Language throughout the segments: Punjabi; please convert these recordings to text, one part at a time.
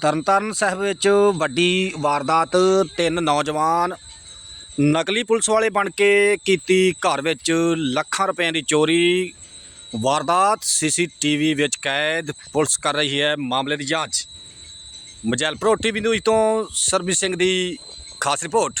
ਤਰਨਤਾਰਨ ਸਾਹਿਬ ਵਿੱਚ ਵੱਡੀ ਵਾਰਦਾਤ ਤਿੰਨ ਨੌਜਵਾਨ ਨਕਲੀ ਪੁਲਿਸ ਵਾਲੇ ਬਣ ਕੇ ਕੀਤੀ ਘਰ ਵਿੱਚ ਲੱਖਾਂ ਰੁਪਏ ਦੀ ਚੋਰੀ। ਵਾਰਦਾਤ ਸੀਸੀਟੀਵੀ ਵਿੱਚ ਕੈਦ, ਪੁਲਿਸ ਕਰ ਰਹੀ ਹੈ ਮਾਮਲੇ ਦੀ ਜਾਂਚ। ਮਜੈਲਪੁਰ ਟੀਵੀ ਨਿਊਜ਼ ਤੋਂ ਸਰਬੀ ਸਿੰਘ ਦੀ ਖਾਸ ਰਿਪੋਰਟ।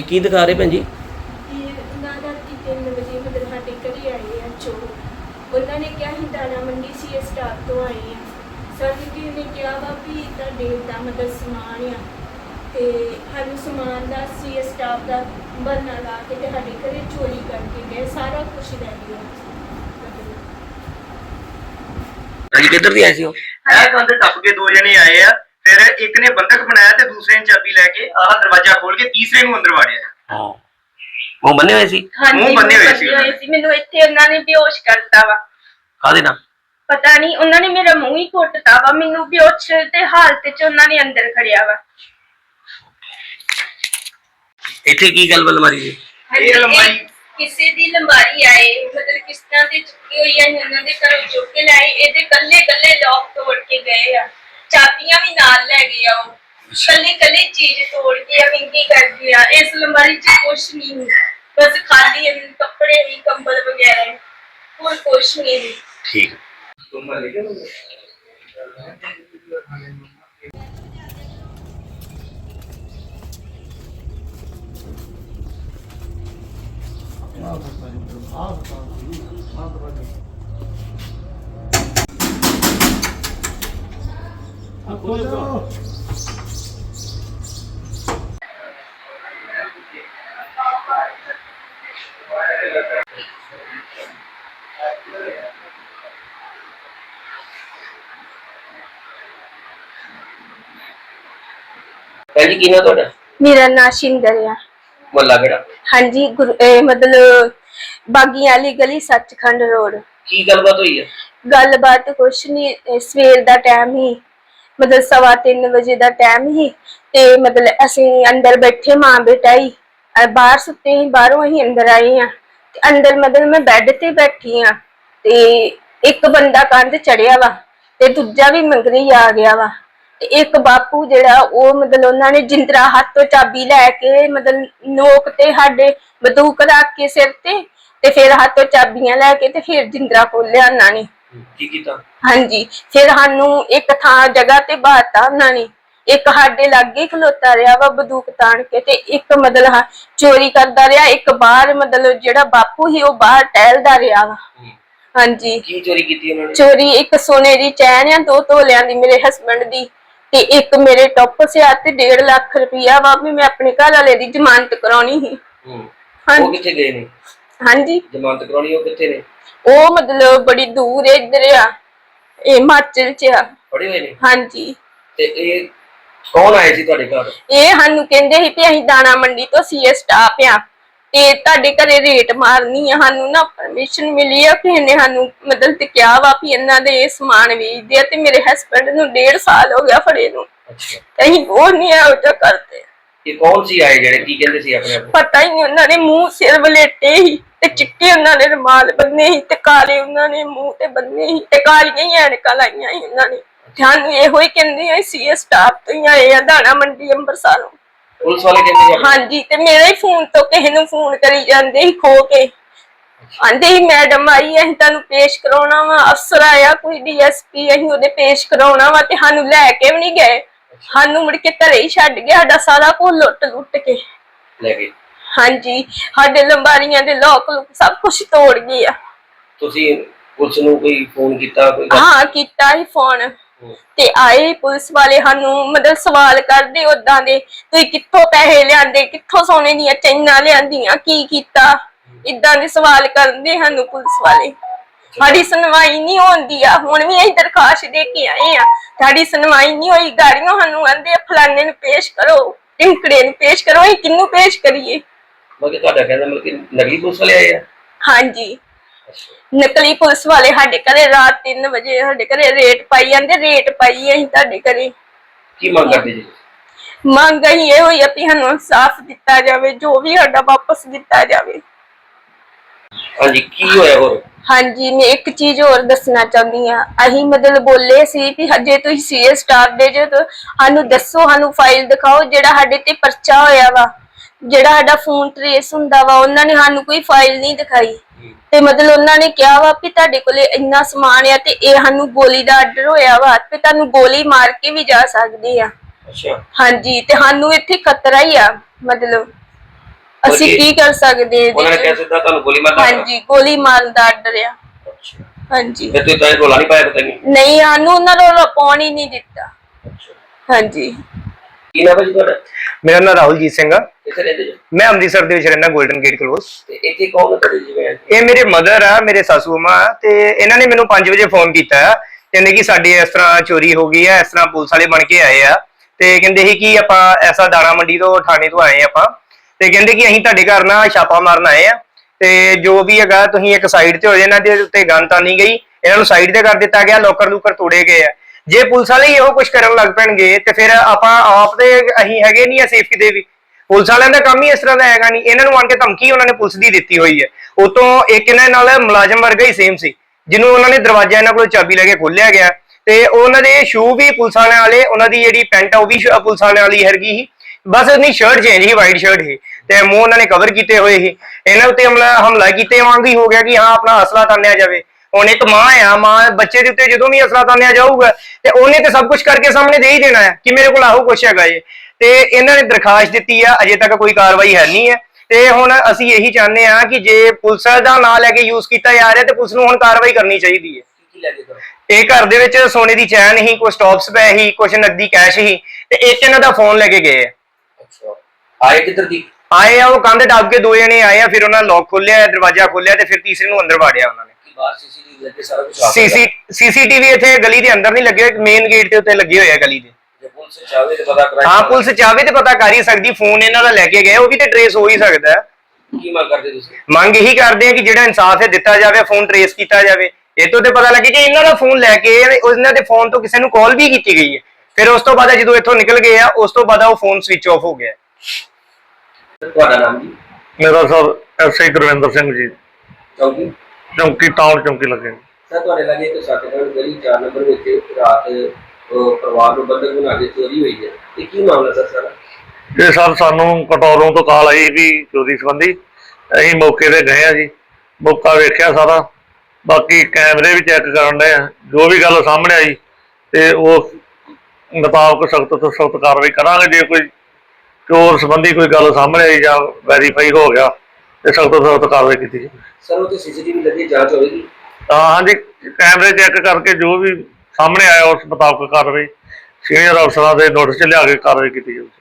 ਇਹ ਕੀ ਦਿਖਾ ਰਹੇ ਭੈਣ ਜੀ? ਇਹ ਨਾ ਰਾਤੀ ਤਿੰਨ ਵਜੇ ਮਤਲਬ ਸਾਡੇ ਘਰੇ ਆਏ ਆ ਚੋਰ ਉਹਨਾਂ ਨੇ ਕਿਹਾ ਅਸੀਂ ਦਾਣਾ ਮੰਡੀ ਸੀ ਸਟਾਫ ਤੋਂ ਆਏ ਆ। ਸਾਨੂੰ ਕੀ ਨੇ ਕਿਹਾ ਵਾ ਵੀ ਤੁਹਾਡੇ ਦਾ ਮਤਲਬ ਸਮਾਨ ਆ। ਤੇ ਸਾਨੂੰ ਸਮਾਨ ਦਾ ਸੀ ਸਟਾਫ ਦਾ ਬਰਨਾ ਲਾ ਕੇ ਤੇ ਸਾਡੇ ਘਰੇ ਚੋਰੀ ਕਰਕੇ ਗਏ ਸਾਰਾ ਕੁਝ ਲੈ ਲਿਆ। ਹਾਂਜੀ ਕਿੱਧਰ ਦੀ ਆਏ ਸੀ ਉਹ? ਇਹ ਕੰਧ ਟੱਪ ਕੇ ਦੋ ਜਣੇ ਆਏ ਆ। ਫਿਰ ਇੱਕ ਨੇ ਬੰਦਕ ਬਣਾਇਆ ਤੇ ਦੂਸਰੇ ਨੇ ਚਾਬੀ ਲੈ ਕੇ ਆਹ ਦਰਵਾਜ਼ਾ ਖੋਲ ਕੇ ਤੀਸਰੇ ਨੂੰ ਅੰਦਰ ਵਾੜਿਆ। ਹਾਂ। ਉਹ ਬੰਨੇ ਹੋਏ ਸੀ? ਮੂੰਹ ਬੰਨੇ ਹੋਏ ਸੀ। ਮੈਨੂੰ ਇੱਥੇ ਉਹਨਾਂ ਨੇ ਬੇਹੋਸ਼ ਕਰਤਾ ਵਾ। ਕਾਹਦੇ ਨਾਲ? ਪਤਾ ਨਹੀਂ ਉਹਨਾਂ ਨੇ ਮੇਰਾ ਮੂੰਹ ਹੀ ਘੁੱਟਤਾ ਵਾ। ਮੈਨੂੰ ਬੇਹੋਸ਼ ਤੇ ਹਾਲਤ 'ਚ ਉਹਨਾਂ ਨੇ ਅੰਦਰ ਖੜਿਆ ਵਾ। ਇੱਥੇ ਕੀ ਗੱਲ ਬਲਮਾਰੀ ਦੀ? ਇਹ ਲੰਬਾਈ ਕਿਸੇ ਦੀ ਲੰਬਾਰੀ ਆਏ। ਮਤਲਬ ਕਿਸ ਤਰ੍ਹਾਂ ਦੀ ਚੁੱਕੀ ਹੋਈ ਹੈ ਉਹਨਾਂ ਦੇ ਘਰੋਂ ਚੁੱਕ ਕੇ ਲਾਏ ਇਹਦੇ ਕੱਲੇ ਕੱਲੇ ਲੋਕ ਤੋੜ ਕੇ ਗਏ ਆ। ਚਾਬੀਆਂ ਵੀ ਨਾਲ ਲੈ ਗਏ ਆ ਉਹ। ਕੱਲੇ ਕੱਲੇ ਚੀਜ਼ ਤੋੜ ਕੇ ਆ ਵਿੰਗੀ ਕਰ ਗਿਆ ਇਸ ਲੰਬਾਰੀ 'ਚ ਕੁਛ ਨਹੀਂ। ਬਸ ਖਾਲੀ ਇਹ ਕੱਪੜੇ ਹੀ ਕੰਬਲ ਵਗੈਰਾ। ਹੋਰ ਕੁਛ ਨਹੀਂ। ਠੀਕ। ਕੀ ਨਾਮ ਤੁਹਾਡਾ? ਮੇਰਾ ਨਾਂ ਸ਼ਿੰਦਰ ਆ। ਮੱਲਾ ਕਿਹੜਾ? ਹਾਂਜੀ ਗੁਰੂ- ਇਹ ਮਤਲਬ ਬਾਗੀਆਂ ਵਾਲੀ ਗਲੀ ਸੱਚਖੰਡ ਰੋਡ। ਕੀ ਗੱਲਬਾਤ ਹੋਈ ਹੈ ਗੱਲਬਾਤ ਕੁਛ ਨਹੀਂ ਸਵੇਰ ਦਾ ਟਾਈਮ ਹੀ ਮਤਲਬ ਸਵਾ ਤਿੰਨ ਵਜੇ ਦਾ ਟਾਈਮ ਹੀ ਤੇ ਮਤਲਬ ਅਸੀਂ ਅੰਦਰ ਬੈਠੇ ਮਾਂ ਬੇਟਾ ਹੀ ਬਾਹਰ ਸੁੱਤੇ ਹੀ ਬਾਹਰੋਂ ਅਸੀਂ ਅੰਦਰ ਆਏ ਆ ਤੇ ਅੰਦਰ ਮਤਲਬ ਮੈਂ ਬੈੱਡ ਤੇ ਬੈਠੀ ਆ ਤੇ ਇੱਕ ਬੰਦਾ ਕੰਧ ਚੜਿਆ ਵਾ ਤੇ ਦੂਜਾ ਵੀ ਮੰਗਰੀ ਆ ਗਿਆ ਵਾ ਤੇ ਇੱਕ ਬਾਪੂ ਜਿਹੜਾ ਉਹ ਮਤਲਬ ਉਹਨਾਂ ਨੇ ਜਿੰਦਰਾ ਹੱਥ ਤੋਂ ਚਾਬੀ ਲੈ ਕੇ ਮਤਲਬ ਨੋਕ ਤੇ ਸਾਡੇ ਬਦੂਕ ਰੱਖ ਕੇ ਸਿਰ ਤੇ ਤੇ ਫਿਰ ਹੱਥੋਂ ਚਾਬੀਆਂ ਲੈ ਕੇ ਤੇ ਫਿਰ ਜਿੰਦਰਾ ਖੋਲਿਆ ਉਹਨਾਂ ਨੇ। ਕੀ ਕੀਤਾ? ਹਾਂਜੀ ਫਿਰ ਸਾਨੂੰ ਇੱਕ ਥਾਂ ਜਗ੍ਹਾ ਤੇ ਬਾਤਾ ਉਹਨਾਂ ਨੇ। ਇੱਕ ਸਾਡੇ ਲਾਗੇ ਖਲੋਤਾ ਰਿਹਾ ਵਾ ਬੰਦੂਕ ਤਾਣ ਕੇ ਤੇ ਇੱਕ ਮਤਲਬ ਹਾਂ ਚੋਰੀ ਕਰਦਾ ਰਿਹਾ। ਇੱਕ ਬਾਹਰ ਮਤਲਬ ਜਿਹੜਾ ਬਾਪੂ ਸੀ ਉਹ ਬਾਹਰ ਟਹਿਲਦਾ ਰਿਹਾ ਵਾ। ਹਾਂਜੀ। ਕੀ ਚੋਰੀ ਕੀਤੀ ਉਹਨਾਂ ਨੇ? ਚੋਰੀ ਇੱਕ ਸੋਨੇ ਦੀ ਚੈਨ ਆ ਦੋ ਤੋਲਿਆਂ ਦੀ ਮੇਰੇ ਹਸਬੰਡ ਦੀ ਤੇ ਇੱਕ ਮੇਰੇ ਟੌਪ ਸਿਆ ਤੇ 1.5 ਲੱਖ ਰੁਪਇਆ ਵਾ ਵੀ ਮੈਂ ਆਪਣੇ ਘਰ ਵਾਲੇ ਦੀ ਜ਼ਮਾਨਤ ਕਰਾਉਣੀ ਸੀ। ਹੂੰ। ਉਹ ਹਾਂਜੀ। ਕਿੱਥੇ ਗਏ ਨੇ? ਹਾਂਜੀ। ਜ਼ਮਾਨਤ ਕਰਾਉਣੀ ਉਹ ਕਿੱਥੇ ਨੇ? ਉਹ ਮਤਲਬ ਬੜੀ ਦੂਰ ਹੈ ਇੱਧਰ ਆ। ਇਹ ਹਿਮਾਚਲ ਚ ਆ। ਫੜੇ ਹੋਏ ਨੇ? ਹਾਂਜੀ। ਤੇ ਇਹ ਕੌਣ ਆਏ ਸੀ ਤੁਹਾਡੇ ਘਰ? ਇਹ ਸਾਨੂੰ ਕਹਿੰਦੇ ਸੀ ਵੀ ਅਸੀਂ ਦਾਣਾ ਮੰਡੀ ਤੋਂ ਸੀਏ ਸਟਾਫ ਆ। ਤੇ ਤੁਹਾਡੇ ਘਰੇ ਰੇਟ ਮਾਰਨੀ ਆ। ਸਾਨੂੰ ਨਾ ਪਰਮਿਸ਼ਨ ਮਿਲੀ ਆ ਕਿਸੇ ਨੇ ਸਾਨੂੰ ਮਤਲਬ ਤੇ ਕਿਹਾ ਵਾ ਵੀ ਇਹਨਾਂ ਦੇ ਇਹ ਸਮਾਨ ਵੇਚਦੇ ਆ ਤੇ ਮੇਰੇ ਹਸਬੰਡ ਨੂੰ 1.5 ਸਾਲ ਹੋ ਗਿਆ ਫੜੇ ਨੂੰ। ਅੱਛਾ। ਅਸੀਂ ਉਹ ਨਹੀਂ ਜਿਹਾ ਕਰਦੇ। ਇਹ ਕੌਣ ਸੀ ਆਏ ਜਿਹੜੇ ਕੀ ਕਹਿੰਦੇ ਸੀ ਆਪਣੇ ਆਪ ਨੂੰ? ਪਤਾ ਹੀ ਨਹੀਂ ਉਹਨਾਂ ਨੇ ਮੂੰਹ ਸਿਰ ਵਲੇਟੇ ਹੀ ਤੇ ਚਿੱਟੇ ਉਹਨਾਂ ਨੇ ਰੁਮਾਲ ਬੰਨੇ ਸੀ ਤੇ ਕਾਲੇ ਉਹਨਾਂ ਨੇ ਮੂੰਹ ਤੇ ਬੰਨੇ ਸੀ ਤੇ ਕਾਲੀਆਂ ਹੀ ਐਨਕਾਂ ਲਾਈਆਂ ਸੀ ਉਹਨਾਂ ਨੇ। ਸਾਨੂੰ ਇਹੋ ਹੀ ਕਹਿੰਦੇ ਆ ਸੀਏ ਸਟਾਫ ਤੋਂ ਹੀ ਆਏ ਆ ਦਾਣਾ ਮੰਡੀ ਅੰਮ੍ਰਿਤਸਰੋਂ ਪੁਲਿਸ ਵਾਲੇ ਕਹਿੰਦੇ ਸੀ ਆਪਣੇ- ਹਾਂਜੀ ਤੇ ਮੇਰੇ ਹੀ ਫੋਨ ਤੋਂ ਕਿਸੇ ਨੂੰ ਫੋਨ ਕਰੀ ਜਾਂਦੇ ਸੀ ਖੋ ਕੇ। ਆਂਦੇ ਹੀ ਮੈਡਮ ਆਈ ਅਸੀਂ ਤੁਹਾਨੂੰ ਪੇਸ਼ ਕਰਾਉਣਾ ਵਾ। ਅਫਸਰ ਆਇਆ ਕੋਈ ਡੀਐਸਪੀ ਅਸੀਂ ਉਹਦੇ ਪੇਸ਼ ਕਰਾਉਣਾ ਵਾ ਤੇ ਸਾਨੂੰ ਲੈ ਕੇ ਵੀ ਨਹੀਂ ਗਏ। ਸਾਨੂੰ ਮੁੜ ਕੇ ਘਰੇ ਹੀ ਛੱਡ ਗਿਆ ਸਾਡਾ ਸਾਰਾ ਕੁਝ ਲੁੱਟ ਲੁੱਟ ਕੇ। ਲੈ ਕੇ ਹਾਂਜੀ ਸਾਡੇ ਲੰਬਾਰੀਆਂ ਦੇ ਲੋਕ ਲੁੱਕ ਸਭ ਕੁਝ ਤੋੜ ਗਏ ਆ। ਤੁਸੀਂ ਪੁਲਿਸ ਨੂੰ ਕੋਈ ਫੋਨ ਕੀਤਾ ਕੋਈ ਹਾਂ ਕੀਤਾ ਹੀ ਫੋਨ। ਤੇ ਆਏ ਪੁਲਿਸ ਵਾਲੇ ਸਾਨੂੰ ਮਤਲਬ ਸਵਾਲ ਕਰਦੇ ਉਦਾਂ ਦੇ ਤੁਸੀਂ ਕਿੱਥੋਂ ਪੈਸੇ ਲਿਆਂਦੇ? ਕਿੱਥੋਂ ਸੋਨੇ ਦੀਆਂ ਚੈਨਾਂ ਲਿਆਂਦੀਆਂ? ਕੀ ਕੀਤਾ? ਇਦਾਂ ਦੇ ਸਵਾਲ ਕਰਦੇ ਸਾਨੂੰ ਪੁਲਿਸ ਵਾਲੇ। ਸਾਡੀ ਸੁਣਵਾਈ ਨਹੀਂ ਹੁੰਦੀ ਆ। ਹੁਣ ਵੀ ਅਸੀਂ ਦਰਖਾਸਤ ਦੇ ਕੇ ਆਏ ਆ। ਸਾਡੀ ਸੁਣਵਾਈ ਨਹੀਂ ਹੋਈ ਗਾੜੀਆਂ ਸਾਨੂੰ ਆਂਦੇ ਆ ਫਲਾਣੇ ਨੂੰ ਪੇਸ਼ ਕਰੋ ਟਿੰਕੜੇ ਨੂੰ ਪੇਸ਼ ਕਰੋ ਅਸੀਂ ਕਿਹਨੂੰ ਪੇਸ਼ ਕਰੀਏ? ਮਤਲਬ ਕਿ ਤੁਹਾਡਾ ਕਹਿੰਦਾ ਮਤਲਬ ਕਿ ਨਕਲੀ ਪੁਲਿਸ ਵਾਲੇ ਆਏ ਆ? ਹਾਂਜੀ। ਅੱਛਾ। ਨਕਲੀ ਪੁਲਿਸ ਵਾਲੇ ਸਾਡੇ ਘਰੇ ਰਾਤ 3 ਵਜੇ ਸਾਡੇ ਘਰੇ ਰੇਟ ਪਾਈ ਜਾਂਦੇ ਰੇਟ ਪਾਈ ਅਸੀਂ ਤੁਹਾਡੇ ਘਰੇ। ਕੀ ਮੰਗ ਕਰਦੇ ਜੀ? ਮੰਗ ਅਸੀਂ ਇਹ ਹੋਈ ਆ ਵੀ ਸਾਨੂੰ ਇਨਸਾਫ ਦਿੱਤਾ ਜਾਵੇ ਜੋ ਵੀ ਸਾਡਾ ਵਾਪਸ ਦਿੱਤਾ ਜਾਵੇ। ਹਾਂਜੀ ਕੀ ਹੋਇਆ ਹੋਰ? ਹਾਂਜੀ ਮੈਂ ਇੱਕ ਚੀਜ਼ ਹੋਰ ਦੱਸਣਾ ਚਾਹੁੰਦੀ ਆ ਅਸੀਂ ਮਤਲਬ ਬੋਲੇ ਸੀ ਵੀ ਹਜੇ ਤੁਸੀਂ ਸੀਏ ਸਟਾਫ ਦੇ ਜੋ ਸਾਨੂੰ ਦੱਸੋ ਸਾਨੂੰ ਫਾਈਲ ਦਿਖਾਓ ਜਿਹੜਾ ਸਾਡੇ ਤੇ ਪਰਚਾ ਹੋਇਆ ਵਾ। ਜਿਹੜਾ ਸਾਡਾ ਫੋਨ ਟਰੇਸ ਹੁੰਦਾ ਵਾ ਉਹਨਾਂ ਨੇ ਸਾਨੂੰ ਕੋਈ ਫਾਈਲ ਨਹੀਂ ਦਿਖਾਈ। ਤੇ ਮਤਲਬ ਉਹਨਾਂ ਨੇ ਕਿਹਾ ਵਾ ਵੀ ਤੁਹਾਡੇ ਕੋਲੇ ਇੰਨਾ ਸਮਾਨ ਆ ਤੇ ਇਹ ਸਾਨੂੰ ਗੋਲੀ ਦਾ ਆਰਡਰ ਹੋਇਆ ਵਾ ਤੇ ਤੁਹਾਨੂੰ ਗੋਲੀ ਮਾਰ ਕੇ ਵੀ ਜਾ ਸਕਦੇ ਆ। ਅੱਛਾ। ਹਾਂਜੀ ਤੇ ਸਾਨੂੰ ਇੱਥੇ ਖਤਰਾ ਹੀ ਆ ਮਤਲਬ। ਅਸੀਂ. ਕੀ ਕਰ ਸਕਦੇ ਹਾਂ ਉਹਨਾਂ ਨੇ ਕਿਹਾ ਚ? ਸਿੱਧਾ ਤੁਹਾਨੂੰ ਗੋਲੀ ਮਾਰਨਾ ਹਾਂਜੀ ਗੋਲੀ ਮਾਰਨ ਦਾ ਆਰਡਰ ਆ। ਅੱਛਾ। ਹਾਂਜੀ। ਫਿਰ ਤੁਸੀਂ ਤਾਂ ਇਹ ਰੋਲਾ ਨਹੀਂ ਪਾਇਆ ਪਤਾ ਨਹੀਂ ਨਹੀਂ ਸਾਨੂੰ ਉਹਨਾਂ ਨੂੰ ਪਾਉਣ ਹੀ ਨਹੀਂ ਦਿੱਤਾ। ਅੱਛਾ। ਹਾਂਜੀ। ਕੀ ਨਾਮ ਹੈ ਜੀ ਤੁਹਾਡਾ? ਮੇਰਾ ਨਾਮ ਰਾਹੁਲਜੀਤ ਸਿੰਘ ਆ। ਕਿੱਥੇ ਰਹਿੰਦੇ ਜੀ? ਮੈਂ ਅੰਮ੍ਰਿਤਸਰ ਦੇ ਵਿੱਚ ਰਹਿੰਦਾ 골ਡਨ ਗੇਟ ਕਲੋਸ ਤੇ ਇੱਥੇ ਕੌਣ ਹੈ ਤੁਹਾਡੇ ਜਿਵੇਂ? ਇਹ ਮੇਰੇ ਮਦਰ ਆ ਮੇਰੇ ਸਾਸੂ ਮਾਂ ਤੇ ਇਹਨਾਂ ਨੇ ਮੈਨੂੰ 5 ਵਜੇ ਫੋਨ ਕੀਤਾ ਆ। ਕਹਿੰਦੇ ਕਿ ਸਾਡੀ ਇਸ ਤਰ੍ਹਾਂ ਚੋਰੀ ਹੋ ਗਈ ਆ ਇਸ ਤਰ੍ਹਾਂ ਪੁਲਿਸ ਵਾਲੇ ਬਣ ਕੇ ਆਏ ਆ। ਤੇ ਕਹਿੰਦੇ ਸੀ ਕਿ ਆਪਾਂ ਐਸਾ ਦਾਣਾ ਮੰਡੀ ਤੋਂ ਥਾਣੇ ਤੋਂ ਆਏ ਆਪਾਂ। ਤੇ ਕਹਿੰਦੇ ਕਿ ਅਸੀਂ ਤੁਹਾਡੇ ਘਰ ਨਾ ਛਾਪਾ ਮਾਰਨ ਆਏ ਆ। ਤੇ ਜੋ ਵੀ ਹੈਗਾ, ਤੁਸੀਂ ਇੱਕ ਸਾਈਡ ਤੇ ਹੋ ਜਾਏ ਇਹਨਾਂ ਦੇ ਉੱਤੇ ਗਨ ਤਾਨੀ ਗਈ। ਇਹਨਾਂ ਨੂੰ ਸਾਈਡ ਤੇ ਕਰ ਦਿੱਤਾ ਗਿਆ, ਲੋਕਰ ਲੂਕਰ ਤੋੜੇ ਗਏ ਆ। ਜੇ ਪੁਲਿਸ ਵਾਲੇ ਹੀ ਇਹੋ ਕੁਝ ਕਰਨ ਲੱਗ ਪੈਣਗੇ, ਤੇ ਫਿਰ ਆਪਾਂ ਆਪ ਤੇ ਅਸੀਂ ਹੈਗੇ ਨਹੀਂ ਆ ਸੇਫ ਕਿਤੇ ਵੀ। ਪੁਲਿਸ ਵਾਲਿਆਂ ਦਾ ਕੰਮ ਹੀ ਇਸ ਤਰ੍ਹਾਂ ਦਾ ਹੈਗਾ ਨਹੀਂ। ਇਹਨਾਂ ਨੂੰ ਆਣ ਕੇ ਧਮਕੀ ਉਹਨਾਂ ਨੇ ਪੁਲਿਸ ਦੀ ਦਿੱਤੀ ਹੋਈ ਹੈ। ਉਤੋਂ ਇੱਕ ਇਹਨਾਂ ਨਾਲ ਮੁਲਾਜ਼ਮ ਵਰਗਾ ਹੀ ਸੇਮ ਸੀ, ਜਿਹਨੂੰ ਉਹਨਾਂ ਨੇ ਦਰਵਾਜ਼ਾ ਇਹਨਾਂ ਕੋਲ ਚਾਬੀ ਲੈ ਕੇ ਖੋਲਿਆ ਗਿਆ। ਤੇ ਉਹਨਾਂ ਦੇ ਸ਼ੂ ਵੀ ਪੁਲਿਸ ਵਾਲਿਆਂ ਵਾਲੇ, ਉਹਨਾਂ ਦੀ ਜਿਹੜੀ ਪੈਂਟ ਆ, ਉਹ ਵੀ ਪੁਲਿਸ ਵਾਲਿਆਂ ਵਾਲੀ ਹੈਗੀ ਸੀ। ਬਸ ਉਹਨੀ ਸ਼ਰਟ ਚੇਂਜ ਸੀ ਵਾਈਟ ਸ਼ਰਟ ਸੀ ਤੇ ਮੂੰਹ ਉਹਨਾਂ ਨੇ ਕਵਰ ਕੀਤੇ ਹੋਏ ਸੀ। ਇਹਨਾਂ ਉੱਤੇ ਹਮਲਾ ਹਮਲਾ ਕੀਤੇ ਵਾਂਗ ਹੀ ਹੋ ਗਿਆ ਕਿ ਹਾਂ ਆਪਣਾ ਅਸਲਾ ਤਾਨਿਆ ਜਾਵੇ। ਹੁਣ ਇੱਕ ਮਾਂ ਆ ਮਾਂ ਬੱਚੇ ਦੇ ਉੱਤੇ ਜਦੋਂ ਵੀ ਅਸਲਾ ਤਾਨਿਆ ਜਾਊਗਾ ਤੇ ਉਹਨੇ ਤੇ ਸਭ ਕੁਝ ਕਰਕੇ ਸਾਹਮਣੇ ਦੇ ਹੀ ਦੇਣਾ ਹੈ ਕਿ ਮੇਰੇ ਕੋਲ ਆਹੋ ਕੁਛ ਹੈਗਾ ਏ। ਤੇ ਇਹਨਾਂ ਨੇ ਦਰਖਾਸਤ ਦਿੱਤੀ ਆ ਅਜੇ ਤੱਕ ਕੋਈ ਕਾਰਵਾਈ ਹੈ ਨਹੀਂ ਹੈ। ਤੇ ਹੁਣ ਅਸੀਂ ਇਹੀ ਚਾਹੁੰਦੇ ਆ ਕਿ ਜੇ ਪੁਲਿਸ ਦਾ ਨਾਂ ਲੈ ਕੇ ਯੂਜ਼ ਕੀਤਾ ਜਾ ਰਿਹਾ ਤੇ ਪੁਲਿਸ ਨੂੰ ਹੁਣ ਕਾਰਵਾਈ ਕਰਨੀ ਚਾਹੀਦੀ ਹੈ। ਇਹ ਘਰ ਦੇ ਵਿੱਚ ਸੋਨੇ ਦੀ ਚੈਨ ਹੀ ਕੁਝ ਟੌਪਸ ਪਏ ਸੀ ਕੁਝ ਨਕਦੀ ਕੈਸ਼ ਹੀ ਤੇ ਇੱਕ ਇਹਨਾਂ ਦਾ ਫੋਨ ਲੈ ਕੇ ਗਏ ਆ। ਆਏ ਕਿੱਧਰ ਦੀ? ਆਏ ਆ ਉਹ ਕੰਧ ਟੱਪ ਕੇ ਦੋ ਜਣੇ ਆਏ ਆ ਫਿਰ ਉਹਨਾਂ ਲੋਕ ਖੋਲਿਆ ਦਰਵਾਜ਼ਾ ਖੋਲਿਆ ਤੇ ਫਿਰ ਤੀਸਰੇ ਨੂੰ ਅੰਦਰ ਵਾੜਿਆ ਉਹਨਾਂ ਨੇ। ਕਿ ਬਾਹਰ ਸੀਸੀਟੀਵੀ ਲੱਗੇ ਸਾਰਾ ਕੁਝ ਆ ਸੀਸੀ ਸੀਸੀਟੀਵੀ ਇੱਥੇ ਗਲੀ ਦੇ ਅੰਦਰ ਨਹੀਂ ਲੱਗੇ ਮੇਨ ਗੇਟ ਦੇ ਉੱਤੇ ਲੱਗੇ ਹੋਏ ਆ ਗਲੀ ਦੇ। ਜੇ ਪੁਲਿਸ ਚਾਹਵੇ ਤੇ ਪਤਾ ਕਰਾਏ ਹਾਂ ਪੁਲਿਸ ਚਾਹਵੇ ਤੇ ਪਤਾ ਕਰ ਹੀ ਸਕਦੀ ਫੋਨ ਇਹਨਾਂ ਦਾ ਲੈ ਕੇ ਗਏ ਉਹ ਵੀ ਤੇ ਟਰੇਸ ਹੋ ਹੀ ਸਕਦਾ। ਹੈ ਕੀ ਮੰਗ ਕਰਦੇ ਤੁਸੀਂ? ਮੰਗ ਇਹੀ ਕਰਦੇ ਆ ਕਿ ਜਿਹੜਾ ਇਨਸਾਫ ਹੈ ਦਿੱਤਾ ਜਾਵੇ ਫੋਨ ਟਰੇਸ ਕੀਤਾ ਜਾਵੇ। ਇਹ ਤੋਂ ਤੇ ਪਤਾ ਲੱਗੇ ਕਿ ਇਹਨਾਂ ਦਾ ਫੋਨ ਲੈ ਕੇ ਉਹਨਾਂ ਦੇ ਫੋਨ ਤੋਂ ਕਿਸੇ ਨੂੰ ਕਾਲ ਵੀ ਕੀਤੀ ਗਈ ਹੈ। ਫਿਰ ਉਸ ਤੋਂ ਬਾਅਦ ਜਦੋਂ ਇੱਥੋਂ ਨਿਕਲ ਗਏ ਆ ਉਸ ਤੋਂ ਬਾਅਦ ਉਹ ਫੋਨ ਸਵਿਚ ਆਫ ਹੋ ਗਿਆ। ਤੁਹਾਡਾ ਨਾਮ ਜੀ? ਮੇਰਾ ਸਰ ਐਸਆਈ ਗੁਰਵਿੰਦਰ ਸਿੰਘ ਜੀ। ਚੌਂਕੀ? ਚੌਂਕੀ ਟਾਊਨ ਚੌਂਕੀ ਲੱਗੇ। ਸਰ ਤੁਹਾਡੇ ਲਾਗੇ ਇੱਕ ਸੱਤਗੜ੍ਹ ਗਲੀ 4 ਨੰਬਰ ਵਿੱਚ ਰਾਤ ਅਹ, ਪਰਿਵਾਰ ਨੂੰ ਬੰਦਕ ਬਣਾ ਕੇ ਚੋਰੀ ਹੋਈ ਹੈ। ਤੇ ਕੀ ਮਾਮਲਾ ਸਰ ਸਾਰਾ? ਇਹ ਸਰ ਸਾਨੂੰ ਕਟੋਰੋਂ ਤੋਂ ਕਾਲ ਆਈ ਵੀ ਚੋਰੀ ਸੰਬੰਧੀ। ਅਸੀਂ ਮੌਕੇ ਤੇ ਗਏ ਆ ਜੀ। ਮੌਕਾ ਵੇਖਿਆ ਸਾਰਾ। ਬਾਕੀ ਕੈਮਰੇ ਵੀ ਚੈੱਕ ਕਰਨ ਦੇ ਆ। ਜੋ ਵੀ ਗੱਲ ਸਾਹਮਣੇ ਆਈ ਤੇ ਉਹ ਮੁਤਾਬਕ ਸਖਤ ਤੋਂ ਸਖਤ ਕਾਰਵਾਈ ਕਰਾਂਗੇ। ਜੇ ਕੋਈ ਚੋਰ ਸੰਬੰਧੀ ਕੋਈ ਗੱਲ ਸਾਹਮਣੇ ਆਈ ਜਾਂ ਵੈਰੀਫਾਈ ਹੋ ਗਿਆ ਤੇ ਸਖਤ ਤੋਂ ਸਖਤ ਕਾਰਵਾਈ ਕੀਤੀ ਜਾਵੇ। ਸਰ ਉਹ ਤੇ ਸੀਸੀਟੀਵੀ ਲੱਗੀ ਜਾਂਚ ਹੋਵੇਗੀ? ਤਾਂ ਹਾਂਜੀ ਕੈਮਰੇ ਚੈੱਕ ਕਰਕੇ ਜੋ ਵੀ ਸਾਹਮਣੇ ਆਇਆ ਉਸ ਮੁਤਾਬਕ ਕਾਰਵਾਈ ਸੀਨੀਅਰ ਅਫਸਰਾਂ ਦੇ ਨੋਟਿਸ 'ਚ ਲਿਆ ਕੇ ਕਾਰਵਾਈ ਕੀਤੀ ਜਾਊਗੀ।